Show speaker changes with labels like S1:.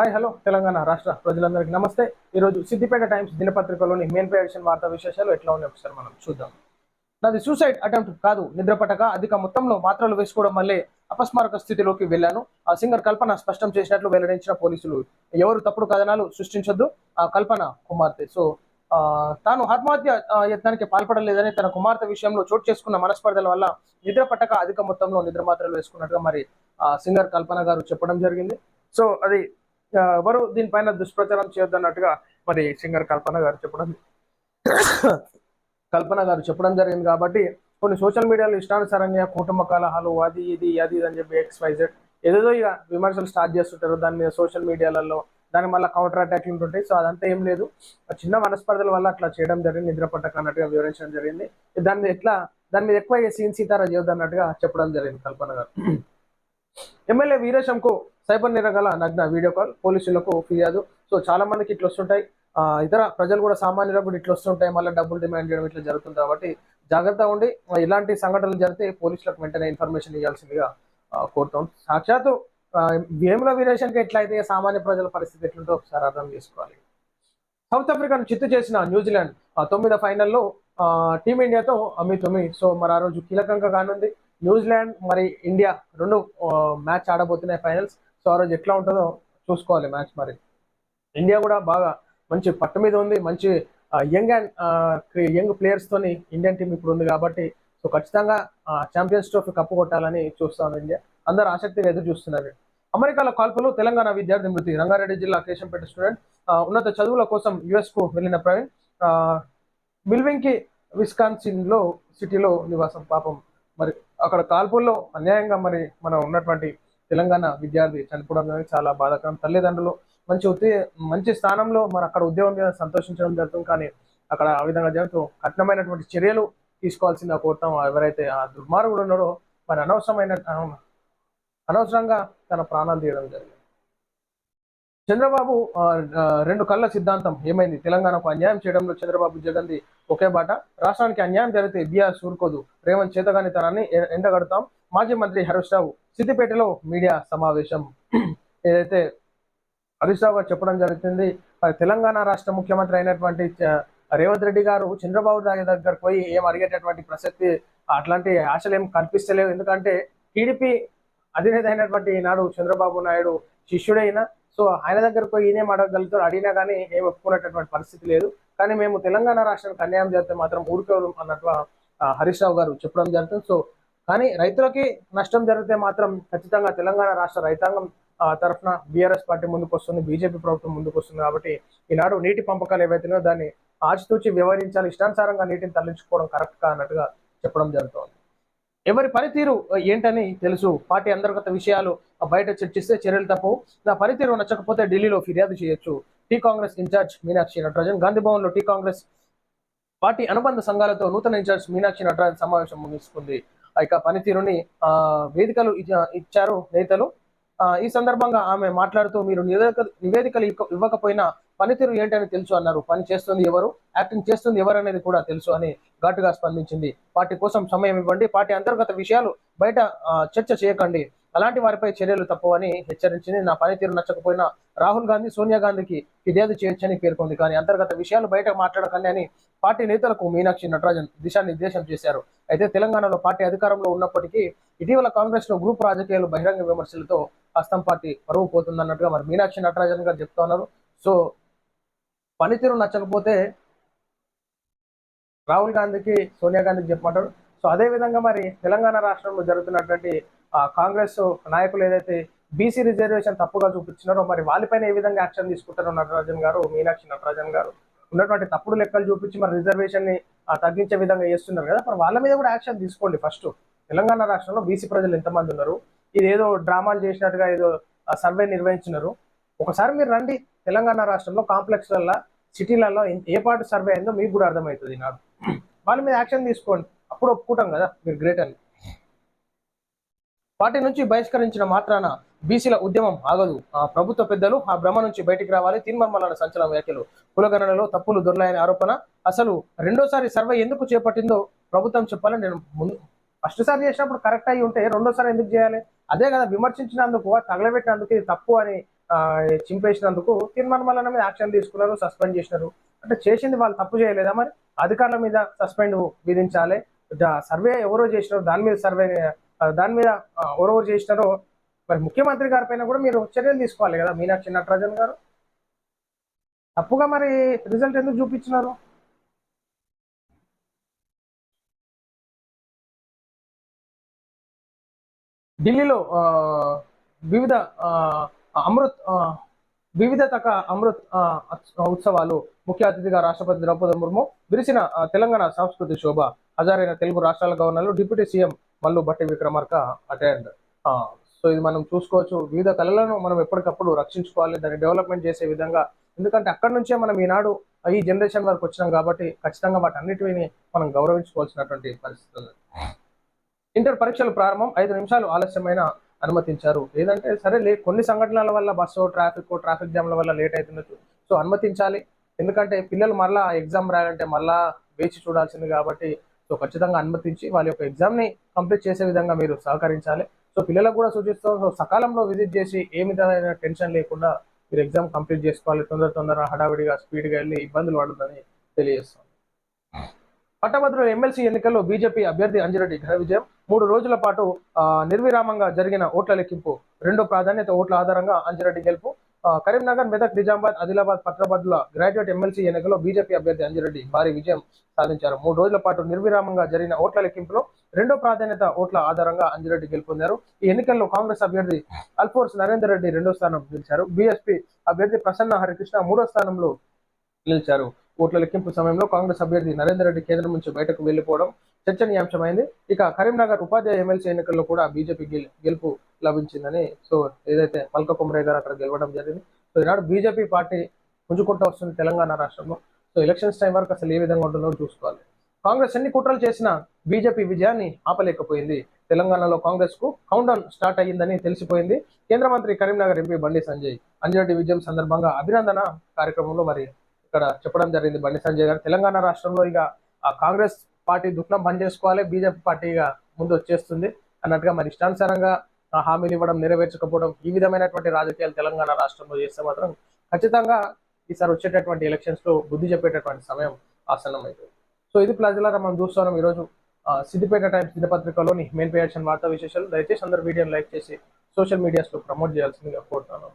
S1: Hi hello Telangana రాష్ట్ర ప్రజలందరికీ నమస్తే. ఈరోజు సిద్దిపేట టైమ్స్ దినపత్రికలోని మెయిన్ పేషన్ వార్తా విశేషాలు ఎట్లా ఉన్నాయి ఒకసారి మనం చూద్దాం. నాది సూసైడ్ అటెంప్ట్ కాదు నిద్రపట్టక అధిక మొత్తంలో మాత్రలు వేసుకోవడం వల్లే అపస్మారక స్థితిలోకి వెళ్ళాను. ఆ సింగర్ కల్పన స్పష్టం చేసినట్లు వెల్లడించిన పోలీసులు ఎవరు తప్పుడు కథనాలు సృష్టించొద్దు ఆ కల్పన కుమార్తె. సో తాను ఆత్మహత్య యత్నానికి పాల్పడలేదని తన కుమార్తె విషయంలో చోటు చేసుకున్న మనస్పర్ధల వల్ల నిద్ర పట్టక అధిక మొత్తంలో నిద్ర మాత్రలు వేసుకున్నట్టుగా మరి ఆ, సింగర్ కల్పన గారు చెప్పడం జరిగింది. సో అది ఎవరు దీనిపైన దుష్ప్రచారం చేయొద్దన్నట్టుగా మరి సింగర్ కల్పన గారు చెప్పడం కల్పన గారు చెప్పడం జరిగింది కాబట్టి కొన్ని సోషల్ మీడియాలో ఇష్టానుసారంగా కుటుంబ కలహాలు అది ఇది అది ఇది అని చెప్పి ఎక్స్ వైజెడ్ ఏదేదో ఇక విమర్శలు స్టార్ట్ చేస్తుంటారు. దాని మీద సోషల్ మీడియాలలో దాని మళ్ళీ కౌంటర్ అటాక్లు ఉంటుంటాయి. సో అదంతా ఏం లేదు. చిన్న మనస్పర్ధల వల్ల అట్లా చేయడం జరిగింది. నిద్ర పట్టక అన్నట్టుగా వివరించడం జరిగింది. దాన్ని ఎట్లా దాని మీద ఎక్కువ సీన్ సీతారా చేయొద్దు అన్నట్టుగా చెప్పడం జరిగింది కల్పన గారు. ఎమ్మెల్యే వీరేశంకు సైబర్ నిరగల నగ్న వీడియో కాల్ పోలీసులకు ఫిర్యాదు. సో చాలా మందికి ఇట్లా వస్తుంటాయి. ఇతర ప్రజలు కూడా సామాన్యులకు కూడా ఇట్లా వస్తుంటాయి. మళ్ళీ డబ్బులు డిమాండ్ చేయడం ఇట్లా జరుగుతుంది కాబట్టి జాగ్రత్తగా ఉండి ఇలాంటి సంఘటనలు జరిగితే పోలీసులకు వెంటనే ఇన్ఫర్మేషన్ ఇవ్వాల్సిందిగా కోరుతాం. సాక్షాత్తు వేముల వీరేషన్కి ఎట్లయితే సామాన్య ప్రజల పరిస్థితి ఎట్లుంటో ఒకసారి అర్థం చేసుకోవాలి. సౌత్ ఆఫ్రికాను చిత్తు చేసిన న్యూజిలాండ్ తొమ్మిది ఫైనల్లో టీమిండియాతో అమ్మి తొమ్మి సో మరి ఆ రోజు కీలకంగా కానుంది. న్యూజిలాండ్ మరి ఇండియా రెండు మ్యాచ్ ఆడబోతున్నాయి ఫైనల్స్. సో ఆ రోజు ఎట్లా ఉంటుందో చూసుకోవాలి మ్యాచ్ మరి. ఇండియా కూడా బాగా మంచి పట్టు మీద ఉంది మంచి యంగ్ అండ్ యంగ్ ప్లేయర్స్ తోని ఇండియన్ టీం ఇప్పుడు ఉంది కాబట్టి సో ఖచ్చితంగా ఛాంపియన్స్ ట్రోఫీ కప్పు కొట్టాలని చూస్తాను ఇండియా. అందరు ఆసక్తిగా ఎదురు చూస్తున్నారు. అమెరికాలో కాల్పులు తెలంగాణ విద్యార్థి మృతి రంగారెడ్డి జిల్లా కేశంపేట స్టూడెంట్ ఉన్నత చదువుల కోసం యుఎస్కు వెళ్ళిన ప్రవీణ్ మిల్వింకి విస్కాన్సిన్లో సిటీలో నివాసం. పాపం మరి అక్కడ కాల్పుల్లో అన్యాయంగా మరి మనం ఉన్నటువంటి తెలంగాణ విద్యార్థి చనిపోవడం అనేది చాలా బాధాకరం. తల్లిదండ్రులు మంచి ఉద్దే మంచి స్థానంలో మరి అక్కడ ఉద్యోగం మీద సంతోషించడం జరుగుతుంది. కానీ అక్కడ ఆ విధంగా జరుగుతూ కఠినమైనటువంటి చర్యలు తీసుకోవాల్సిందిగా కోరుతాం. ఎవరైతే ఆ దుర్మార్గుడు ఉన్నాడో మరి అనవసరమైన అనవసరంగా తన ప్రాణాలు తీయడం జరిగింది. చంద్రబాబు రెండు కళ్ళ సిద్ధాంతం ఏమైంది? తెలంగాణకు అన్యాయం చేయడంలో చంద్రబాబు జగన్ది ఒకే బాట. రాష్ట్రానికి అన్యాయం జరిగితే బీఆర్ సూరుకోదు. రేవంత్ చేతగానితనాన్ని ఎ- ఎండగడతాం. మాజీ మంత్రి హరీష్ రావు సిద్దిపేటలో మీడియా సమావేశం. ఏదైతే హరీష్ రావు గారు చెప్పడం జరుగుతుంది తెలంగాణ రాష్ట్ర ముఖ్యమంత్రి అయినటువంటి రేవంత్ రెడ్డి గారు చంద్రబాబు నాయుడు దగ్గరకు పోయి ఏం అడిగేటటువంటి ప్రసక్తి అట్లాంటి ఆశలు ఏం కనిపిస్తలేవు. ఎందుకంటే టీడీపీ అధినేత అయినటువంటి ఈనాడు చంద్రబాబు నాయుడు శిష్యుడైన సో ఆయన దగ్గర పోయి ఈయనేం అడగలుగుతారు అడిగినా కానీ ఏం ఒప్పుకునేటటువంటి పరిస్థితి లేదు. కానీ మేము తెలంగాణ రాష్ట్రానికి అన్యాయం చేస్తే మాత్రం ఊరుకోరు అన్నట్లు హరీష్ రావు గారు చెప్పడం జరుగుతుంది. సో కానీ రైతులకి నష్టం జరిగితే మాత్రం ఖచ్చితంగా తెలంగాణ రాష్ట్ర రైతాంగం ఆ, తరఫున బీఆర్ఎస్ పార్టీ ముందుకు వస్తుంది బీజేపీ ప్రభుత్వం ముందుకు వస్తుంది కాబట్టి ఈనాడు నీటి పంపకాలు ఏవైతున్నాయో దాన్ని ఆచితూచి వ్యవహరించాలి ఇష్టానుసారంగా నీటిని తరలించుకోవడం కరెక్ట్గా చెప్పడం జరుగుతుంది. ఎవరి పనితీరు ఏంటని తెలుసు. పార్టీ అంతర్గత విషయాలు బయట చర్చిస్తే చర్యలు తప్పు నా పనితీరు నచ్చకపోతే ఢిల్లీలో ఫిర్యాదు చేయొచ్చు. T Congress incharge Meenakshi Natarajan Gandhi భవన్లో టీ కాంగ్రెస్ పార్టీ అనుబంధ సంఘాలతో నూతన ఇన్ఛార్జ్ మీనాక్షి నటరాజన్ సమావేశం ముగిసుకుంది ఆ యొక్క పనితీరుని ఆ వేదికలు ఇచ్చారు నేతలు. ఈ సందర్భంగా ఆమె మాట్లాడుతూ మీరు నివేదిక నివేదికలు ఇవ్వకపోయినా పనితీరు ఏంటని తెలుసు అన్నారు. పని చేస్తుంది ఎవరు? యాక్టింగ్ చేస్తుంది ఎవరు అనేది కూడా తెలుసు అని ఘాటుగా స్పందించింది. పార్టీ కోసం సమయం ఇవ్వండి. పార్టీ అంతర్గత విషయాలు బయట చర్చ చేయకండి. అలాంటి వారిపై చర్యలు తప్పవని హెచ్చరించింది. నా పనితీరు నచ్చకపోయినా రాహుల్ గాంధీ సోనియా గాంధీకి ఫిర్యాదు చేయొచ్చని పేర్కొంది. కానీ అంతర్గత విషయాలు బయట మాట్లాడకండి అని పార్టీ నేతలకు మీనాక్షి నటరాజన్ దిశానిర్దేశం చేశారు. అయితే తెలంగాణలో పార్టీ అధికారంలో ఉన్నప్పటికీ ఇటీవల కాంగ్రెస్లో గ్రూప్ రాజకీయాలు బహిరంగ విమర్శలతో హస్తం పార్టీ పరువు పోతుందన్నట్టుగా మరి మీనాక్షి నటరాజన్ గారు చెప్తా ఉన్నారు. సో పనితీరు నచ్చకపోతే రాహుల్ గాంధీకి సోనియా గాంధీకి చెప్పమంటారు. సో అదే విధంగా మరి తెలంగాణ రాష్ట్రంలో జరుగుతున్నటువంటి కాంగ్రెస్ నాయకులు ఏదైతే బీసీ రిజర్వేషన్ తప్పుగా చూపించినారో మరి వాళ్ళపైన ఏ విధంగా యాక్షన్ తీసుకుంటారో నటరాజన్ గారు మీనాక్షి నటరాజన్ గారు ఉన్నటువంటి తప్పుడు లెక్కలు చూపించి మరి రిజర్వేషన్ని తగ్గించే విధంగా చేస్తున్నారు కదా. మరి వాళ్ళ మీద కూడా యాక్షన్ తీసుకోండి ఫస్ట్. తెలంగాణ రాష్ట్రంలో బీసీ ప్రజలు ఎంతమంది ఉన్నారు? ఇది ఏదో డ్రామాలు చేసినట్టుగా ఏదో సర్వే నిర్వహించినారు. ఒకసారి మీరు రండి. తెలంగాణ రాష్ట్రంలో కాంప్లెక్స్లలో సిటీలలో ఏ పాటు సర్వే అయిందో మీకు కూడా అర్థమవుతుంది నాకు. వాళ్ళ మీద యాక్షన్ తీసుకోండి. అప్పుడు ఒప్పుకుంటాం కదా మీరు గ్రేట్ అని. పార్టీ నుంచి బహిష్కరించిన మాత్రాన బీసీల ఉద్యమం ఆగదు. ఆ ప్రభుత్వ పెద్దలు ఆ భ్రమ నుంచి బయటికి రావాలి. తీర్మానాల సంచలన వ్యాఖ్యలు కులగణనలో తప్పులు దొరలాయని ఆరోపణ. అసలు రెండోసారి సర్వే ఎందుకు చేపట్టిందో ప్రభుత్వం చెప్పాలని నేను ముందు ఫస్ట్ సారి చేసినప్పుడు కరెక్ట్ అయ్యి ఉంటే రెండోసారి ఎందుకు చేయాలి? అదే కదా విమర్శించినందుకు తగలబెట్టినందుకు ఇది తప్పు అని చింపేసినందుకు తీర్మానం మల్లన్న మీద యాక్షన్ తీసుకున్నారు సస్పెండ్ చేసినారు. అంటే చేసింది వాళ్ళు తప్పు చేయలేదా మరి? అధికారుల మీద సస్పెండ్ విధించాలి. సర్వే ఎవరో చేసినారో దాని మీద సర్వే దాని మీద ఎవరెవరు చేసినారో మరి ముఖ్యమంత్రి గారి పైన కూడా మీరు చర్యలు తీసుకోవాలి కదా మీనాక్షి నటరాజన్ గారు? తప్పుగా మరి రిజల్ట్ ఎందుకు చూపించినారు? ఢిల్లీలో వివిధ అమృత్ ఆ, వివిధ తక అమృత్ ఉత్సవాలు ముఖ్య అతిథిగా రాష్ట్రపతి ద్రౌపది ముర్ము విరిసిన తెలంగాణ సంస్కృతి శోభ హజారైన తెలుగు రాష్ట్రాల గవర్నర్లు డిప్యూటీ సీఎం మల్లు బట్టి విక్రమార్క అటెండ్. సో ఇది మనం చూసుకోవచ్చు. వివిధ కళలను మనం ఎప్పటికప్పుడు రక్షించుకోవాలి దాన్ని డెవలప్మెంట్ చేసే విధంగా. ఎందుకంటే అక్కడి నుంచే మనం ఈనాడు ఈ జనరేషన్ వరకు వచ్చినాం కాబట్టి ఖచ్చితంగా వాటి అన్నిటిని మనం గౌరవించుకోవాల్సినటువంటి పరిస్థితులు. ఇంటర్ పరీక్షలు ప్రారంభం ఐదు నిమిషాలు ఆలస్యమైన అనుమతించారు. లేదంటే సరే లే కొన్ని సంఘటనల వల్ల బస్సు ట్రాఫిక్ ట్రాఫిక్ జామ్ల వల్ల లేట్ అవుతుండొచ్చు సో అనుమతించాలి. ఎందుకంటే పిల్లలు మళ్ళా ఎగ్జామ్ రాయాలంటే మళ్ళా వేచి చూడాల్సింది కాబట్టి సో ఖచ్చితంగా అనుమతించి వాళ్ళ యొక్క ఎగ్జామ్ని కంప్లీట్ చేసే విధంగా మీరు సహకరించాలి. సో పిల్లలకు కూడా సూచిస్తాం సో సకాలంలో విజిట్ చేసి ఏ విధమైన టెన్షన్ లేకుండా మీరు ఎగ్జామ్ కంప్లీట్ చేసుకోవాలి. తొందర తొందర హడావిడిగా స్పీడ్గా వెళ్ళి ఇబ్బందులు పడుతుందని తెలియజేస్తాం పట్టభద్రుల ఎమ్మెల్సీ ఎన్నికల్లో బీజేపీ అభ్యర్థి అంజిరెడ్డి ఘన విజయం. మూడు రోజుల పాటు ఆ, నిర్విరామంగా జరిగిన ఓట్ల లెక్కింపు. రెండో ప్రాధాన్యత ఓట్ల ఆధారంగా అంజిరెడ్డి గెలుపు. కరీంనగర్ మెదక్ నిజామాబాద్ ఆదిలాబాద్ పట్టభద్రుల గ్రాడ్యుయేట్ ఎమ్మెల్సీ ఎన్నికల్లో బీజేపీ అభ్యర్థి అంజిరెడ్డి భారీ విజయం సాధించారు. మూడు రోజుల పాటు నిర్విరామంగా జరిగిన ఓట్ల లెక్కింపులో రెండో ప్రాధాన్యత ఓట్ల ఆధారంగా అంజిరెడ్డి గెలుపొందారు. ఈ ఎన్నికల్లో కాంగ్రెస్ అభ్యర్థి అల్ఫోర్స్ నరేందర్ రెడ్డి రెండో స్థానం నిలిచారు. బీఎస్పీ అభ్యర్థి ప్రసన్న హరికృష్ణ మూడో స్థానంలో నిలిచారు. ఓట్ల లెక్కింపు సమయంలో కాంగ్రెస్ అభ్యర్థి నరేందర్ రెడ్డి కేంద్రం నుంచి బయటకు వెళ్ళిపోవడం చర్చనీయాంశమైంది. ఇక కరీంనగర్ ఉపాధ్యాయ ఎమ్మెల్సీ ఎన్నికల్లో కూడా బీజేపీ గెలు- గెలుపు లభించిందని సో ఏదైతే మల్క కుమరే గారు అక్కడ గెలవడం జరిగింది. సో ఈనాడు బీజేపీ పార్టీ పుంజుకుంటూ వస్తుంది తెలంగాణ రాష్ట్రంలో. సో ఎలక్షన్స్ టైం వరకు అసలు ఏ విధంగా ఉంటుందో చూసుకోవాలి. కాంగ్రెస్ ఎన్ని కుట్రలు చేసినా బీజేపీ విజయాన్ని ఆపలేకపోయింది. తెలంగాణలో కాంగ్రెస్కు కౌంటౌన్ స్టార్ట్ అయ్యిందని తెలిసిపోయింది. కేంద్ర మంత్రి కరీంనగర్ ఎంపీ బండి సంజయ్. అంజిరెడ్డి విజయం సందర్భంగా అభినందన కార్యక్రమంలో మరి ఇక్కడ చెప్పడం జరిగింది బండి సంజయ్ గారు. తెలంగాణ రాష్ట్రంలో ఇక ఆ కాంగ్రెస్ పార్టీ దుఃఖం బంద్ చేసుకోవాలి బీజేపీ పార్టీగా ముందు వచ్చేస్తుంది అన్నట్టుగా మరి ఇష్టానుసారంగా హామీలు ఇవ్వడం నెరవేర్చకపోవడం ఈ విధమైనటువంటి రాజకీయాలు తెలంగాణ రాష్ట్రంలో చేస్తే మాత్రం ఖచ్చితంగా ఈసారి వచ్చేటటువంటి ఎలక్షన్స్లో బుద్ధి చెప్పేటటువంటి సమయం ఆసన్నమైంది సో ఇది ప్రజలారా మనం చూస్తున్నాం ఈరోజు సిద్దిపేట టైమ్స్ దినపత్రికలోని మెయిన్ పేజ్ వార్తా విశేషాలు. దయచేసి అందరు వీడియోని లైక్ చేసి సోషల్ మీడియాస్లో ప్రమోట్ చేయాల్సిందిగా కోరుతున్నాను.